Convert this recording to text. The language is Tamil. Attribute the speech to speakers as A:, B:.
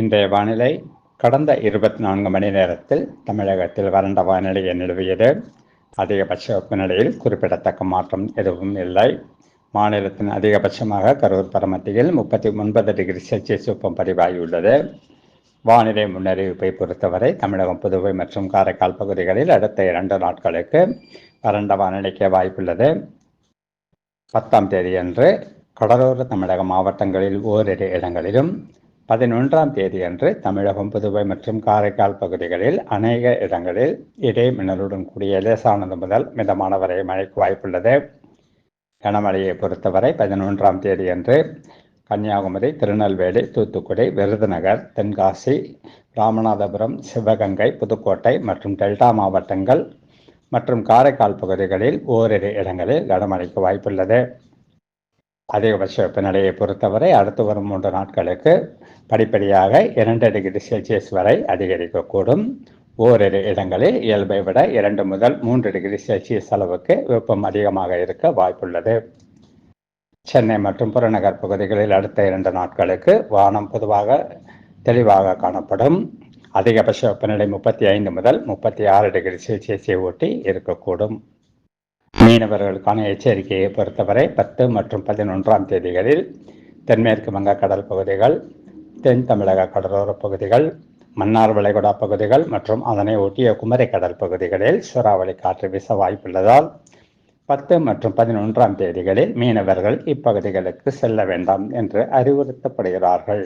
A: இன்றைய வானிலை கடந்த இருபத்தி நான்கு மணி நேரத்தில் தமிழகத்தில் வறண்ட வானிலையை நிலவியது அதிகபட்ச வெப்பநிலையில் குறிப்பிடத்தக்க மாற்றம் எதுவும் இல்லை மாநிலத்தின் அதிகபட்சமாக கரூர் பரமத்தியில் முப்பத்தி ஒன்பது டிகிரி செல்சியஸ் வெப்பம் பதிவாகியுள்ளது வானிலை முன்னறிவிப்பை பொறுத்தவரை தமிழகம் புதுவை மற்றும் காரைக்கால் பகுதிகளில் அடுத்த இரண்டு நாட்களுக்கு வறண்ட வானிலைக்கு வாய்ப்புள்ளது பத்தாம் தேதியன்று கடலோர தமிழக மாவட்டங்களில் ஓரிரு இடங்களிலும் பதினொன்றாம் தேதி அன்று தமிழகம் புதுவை மற்றும் காரைக்கால் பகுதிகளில் அநேக இடங்களில் இடை மின்னலுடன் கூடிய லேசானது முதல் மிதமான வரை மழைக்கு வாய்ப்புள்ளது கனமழையை பொறுத்தவரை பதினொன்றாம் தேதி அன்று கன்னியாகுமரி திருநெல்வேலி தூத்துக்குடி விருதுநகர் தென்காசி ராமநாதபுரம் சிவகங்கை புதுக்கோட்டை மற்றும் டெல்டா மாவட்டங்கள் மற்றும் காரைக்கால் பகுதிகளில் ஓரிரு இடங்களில் கனமழைக்கு வாய்ப்புள்ளது அதிகபட்ச வெப்பநிலையை பொறுத்தவரை அடுத்து வரும் மூன்று நாட்களுக்கு படிப்படியாக இரண்டு டிகிரி செல்சியஸ் வரை அதிகரிக்கக்கூடும் ஓரிரு இடங்களில் இயல்பை விட இரண்டு முதல் மூன்று டிகிரி செல்சியஸ் அளவுக்கு வெப்பம் அதிகமாக இருக்க வாய்ப்புள்ளது சென்னை மற்றும் புறநகர் பகுதிகளில் அடுத்த இரண்டு நாட்களுக்கு வானம் பொதுவாக தெளிவாக காணப்படும் அதிகபட்ச வெப்பநிலை முப்பத்தி ஐந்து முதல் முப்பத்தி ஆறு டிகிரி செல்சியஸை ஒட்டி இருக்கக்கூடும் மீனவர்களுக்கான எச்சரிக்கையை பொறுத்தவரை பத்து மற்றும் பதினொன்றாம் தேதிகளில் தென்மேற்கு வங்கக்கடல் பகுதிகள் தென் தமிழக கடலோர பகுதிகள் மன்னார் வளைகுடா பகுதிகள் மற்றும் அதனை ஒட்டிய குமரி கடல் பகுதிகளில் சூறாவளி காற்று வீச வாய்ப்புள்ளதால் பத்து மற்றும் பதினொன்றாம் தேதிகளில் மீனவர்கள் இப்பகுதிகளுக்கு செல்ல வேண்டாம் என்று அறிவுறுத்தப்படுகிறார்கள்